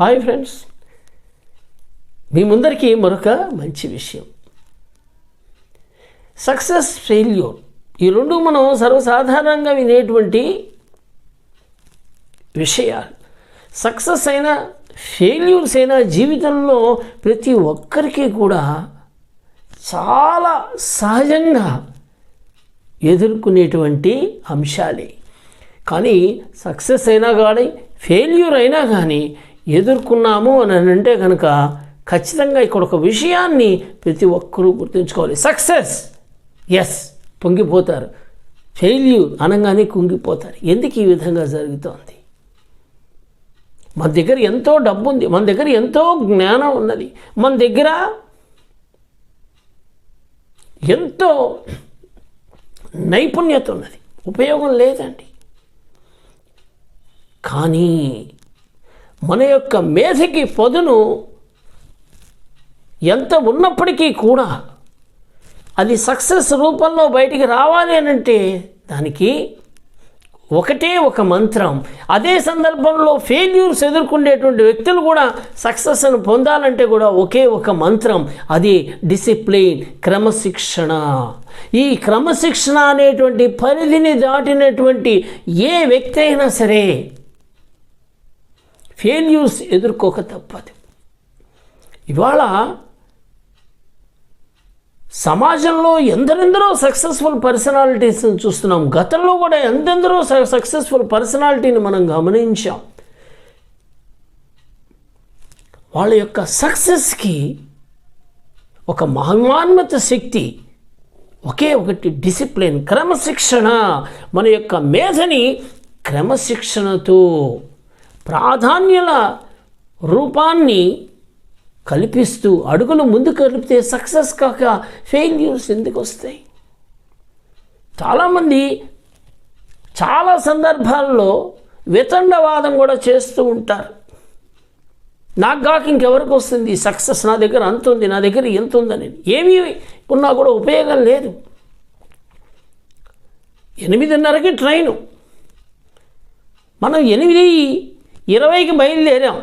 Hi friends మీ ముందరికి మరొక మంచి విషయం. సక్సెస్ ఫెయిల్యూర్ ఈ రెండు మనం సర్వసాధారణంగా వినేటువంటి విషయాలు. సక్సెస్ అయినా ఫెయిల్యూర్స్ అయినా జీవితంలో ప్రతి ఒక్కరికి కూడా చాలా సహజంగా ఎదుర్కొనేటువంటి అంశాలే. కానీ సక్సెస్ అయినా కానీ ఫెయిల్యూర్ అయినా కానీ ఎదుర్కొన్నాము అని అంటే కనుక ఖచ్చితంగా ఇక్కడ ఒక విషయాన్ని ప్రతి ఒక్కరూ గుర్తుంచుకోవాలి. సక్సెస్! ఎస్ పొంగిపోతారు. ఫెయిల్యూర్ అనగానే కుంగిపోతారు. ఎందుకు ఈ విధంగా జరుగుతోంది? మన దగ్గర ఎంతో డబ్బు ఉంది మన దగ్గర ఎంతో జ్ఞానం ఉన్నది. మన దగ్గర ఎంతో నైపుణ్యత ఉన్నది. ఉపయోగం లేదండి. కానీ మన యొక్క మేధకి పదును ఎంత ఉన్నప్పటికీ కూడా అది సక్సెస్ రూపంలో బయటికి రావాలి అని అంటే దానికి ఒకటే ఒక మంత్రం. అదే సందర్భంలో ఫెయిల్యూర్స్ ఎదుర్కొనేటువంటి వ్యక్తులు కూడా సక్సెస్ను పొందాలంటే కూడా ఒకే ఒక మంత్రం. అది డిసిప్లిన్ క్రమశిక్షణ. ఈ క్రమశిక్షణ అనేటువంటి పరిధిని దాటినటువంటి ఏ వ్యక్తి అయినా సరే ఫెయిల్యూర్స్ ఎదుర్కోక తప్పదు. ఇవాళ సమాజంలో ఎందరెందరో సక్సెస్ఫుల్ పర్సనాలిటీస్ని చూస్తున్నాం. గతంలో కూడా ఎందెందరో సక్సెస్ఫుల్ పర్సనాలిటీని మనం గమనించాం. వాళ్ళ యొక్క సక్సెస్కి ఒక మహిమాన్విత శక్తి ఒకే ఒకటి డిసిప్లిన్ క్రమశిక్షణ మన యొక్క మేధని క్రమశిక్షణతో ప్రాధాన్యల రూపాన్ని కల్పిస్తూ అడుగులు ముందు కలిపితే సక్సెస్ కాక ఫెయిల్యూర్స్ ఎందుకు వస్తాయి? చాలామంది చాలా సందర్భాల్లో వితండవాదం కూడా చేస్తూ ఉంటారు. నాకు కాక ఇంకెవరికి వస్తుంది? సక్సెస్ నా దగ్గర అంత ఉంది నా దగ్గర ఎంత ఉందని ఏమీ ఉన్నా కూడా ఉపయోగం లేదు. ఎనిమిదిన్నరకి ట్రైను. మనం ఎనిమిది ఇరవైకి బయలుదేరాం.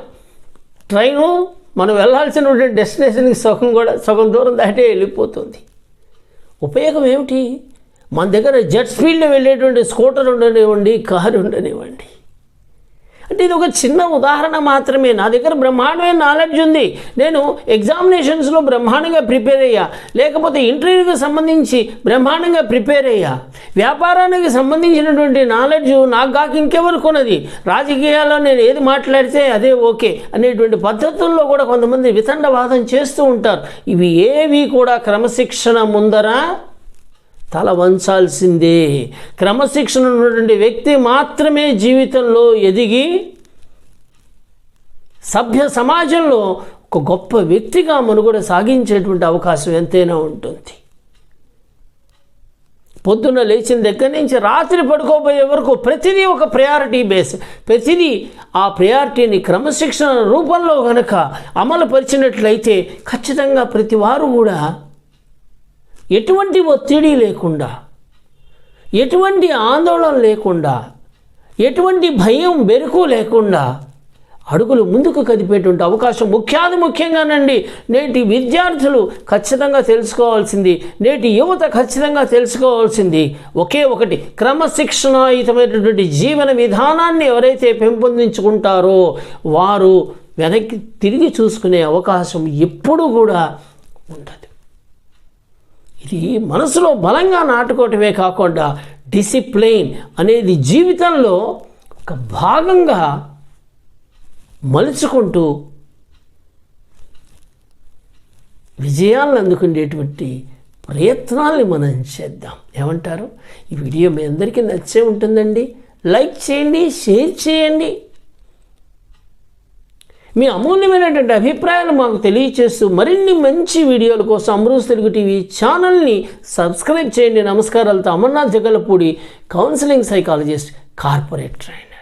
ట్రైను మనం వెళ్ళాల్సినటువంటి డెస్టినేషన్కి సగం కూడా సగం దూరం దాటే వెళ్ళిపోతుంది. ఉపయోగం ఏమిటి? మన దగ్గర జెట్ స్పీడ్లో వెళ్ళేటువంటి స్కూటర్ ఉండనివ్వండి కారు ఉండనివ్వండి. అంటే ఇది ఒక చిన్న ఉదాహరణ మాత్రమే. నా దగ్గర బ్రహ్మాండమైన నాలెడ్జ్ ఉంది. నేను ఎగ్జామినేషన్స్లో బ్రహ్మాండంగా ప్రిపేర్ అయ్యా. లేకపోతే ఇంటర్వ్యూకి సంబంధించి బ్రహ్మాండంగా ప్రిపేర్ అయ్యా. వ్యాపారానికి సంబంధించినటువంటి నాలెడ్జ్ నాకు కాక ఇంకెవరికి ఉన్నది రాజకీయాల్లో నేను ఏది మాట్లాడితే అదే ఓకే అనేటువంటి పద్ధతుల్లో కూడా కొంతమంది వితండవాదం చేస్తూ ఉంటారు. ఇవి ఏవి కూడా క్రమశిక్షణ ముందర తల వంచాల్సిందే క్రమశిక్షణ ఉన్నటువంటి వ్యక్తి మాత్రమే జీవితంలో ఎదిగి సభ్య సమాజంలో ఒక గొప్ప వ్యక్తిగా మనుగడ సాగించేటువంటి అవకాశం ఎంతైనా ఉంటుంది. పొద్దున్న లేచిన దగ్గర నుంచి రాత్రి పడుకోబోయే వరకు ప్రతిదీ ఒక ప్రయారిటీ బేస్ ప్రతిదీ ఆ ప్రయారిటీని క్రమశిక్షణ రూపంలో కనుక అమలుపరిచినట్లయితే ఖచ్చితంగా ప్రతి వారు కూడా ఎటువంటి ఒత్తిడి లేకుండా ఎటువంటి ఆందోళన లేకుండా ఎటువంటి భయం బెరుకు లేకుండా అడుగులు ముందుకు కదిపేటువంటి అవకాశం ముఖ్యాది ముఖ్యంగానండి. నేటి విద్యార్థులు ఖచ్చితంగా తెలుసుకోవాల్సింది నేటి యువత ఖచ్చితంగా తెలుసుకోవాల్సింది. ఒకే ఒకటి క్రమశిక్షణాయుతమైనటువంటి జీవన విధానాన్ని ఎవరైతే పెంపొందించుకుంటారో వారు వెనక్కి తిరిగి చూసుకునే అవకాశం ఎప్పుడూ కూడా ఉండదు. ఇది మనసులో బలంగా నాటుకోవటమే కాకుండా డిసిప్లైన్ అనేది జీవితంలో ఒక భాగంగా మలుచుకుంటూ విజయాలను అందుకునేటువంటి ప్రయత్నాల్ని మనం చేద్దాం. ఏమంటారు? ఈ వీడియో మీ అందరికీ నచ్చే ఉంటుందండి. లైక్ చేయండి షేర్ చేయండి. మీ అమూల్యమైనటువంటి అభిప్రాయాలు మాకు తెలియచేస్తూ మరిన్ని మంచి వీడియోల కోసం అమృత్ తెలుగు టీవీ ఛానల్ని సబ్స్క్రైబ్ చేయండి. నమస్కారాలతో Amarnath Jagalapudi counselling psychologist corporate trainer